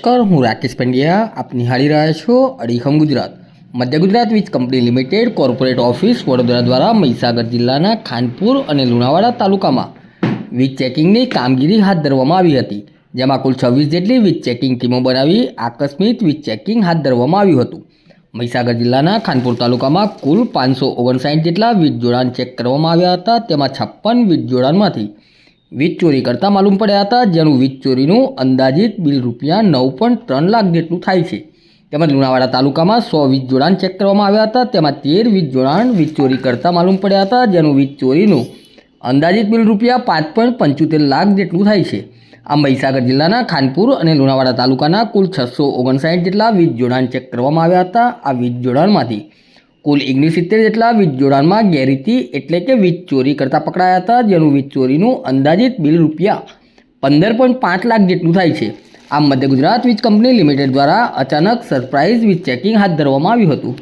નમસ્કાર, હું રાકેશ પંડ્યા. આપ નિહાળી રહ્યા છો અડીખમ Gujarat. Madhya Gujarat Vij company limited corporate office Vadodara દ્વારા મહીસાગર જિલ્લાના ખાનપુર અને લુણાવાડા તાલુકામાં વીજ ચેકિંગની કામગીરી હાથ ધરવામાં આવી હતી, જેમાં કુલ છવ્વીસ જેટલી વીજ ચેકિંગ ટીમો બનાવી આકસ્મિક વીજ ચેકિંગ હાથ ધરવામાં આવ્યું હતું. મહીસાગર જિલ્લાના ખાનપુર તાલુકામાં કુલ પાંચસો ઓગણસાઠ જેટલા વીજ જોડાણ ચેક કરવામાં આવ્યા હતા, તેમાં છપ્પન વીજ જોડાણમાંથી વીજ ચોરી કરતા માલુમ પડ્યા હતા, જેનું વીજ ચોરીનું અંદાજિત બિલ રૂપિયા નવ પોઈન્ટ ત્રણ લાખ જેટલું થાય છે. તેમજ લુણાવાડા તાલુકામાં સો વીજ જોડાણ ચેક કરવામાં આવ્યા હતા, તેમાં તેર વીજ જોડાણ વીજ ચોરી કરતા માલુમ પડ્યા હતા, જેનું વીજ ચોરીનું અંદાજિત બિલ રૂપિયા પાંચ પોઈન્ટ પંચોતેર લાખ જેટલું થાય છે. આ મહીસાગર જિલ્લાના ખાનપુર અને લુણાવાડા તાલુકાના કુલ છસો ઓગણસાઠ જેટલા વીજ જોડાણ ચેક કરવામાં આવ્યા હતા. આ વીજ જોડાણમાંથી કુલ ઓગણસિત્તેર જેટલા વીજ જોડાણમાં ગેરરીતિ એટલે કે વીજ ચોરી કરતા પકડાયા હતા, જેનું વીજ ચોરીનું અંદાજિત બિલ રૂપિયા પંદર પોઈન્ટ પાંચ લાખ જેટલું થાય છે. આ મધ્ય ગુજરાત વીજ કંપની લિમિટેડ દ્વારા અચાનક સરપ્રાઇઝ વીજ ચેકિંગ હાથ ધરવામાં આવ્યું હતું.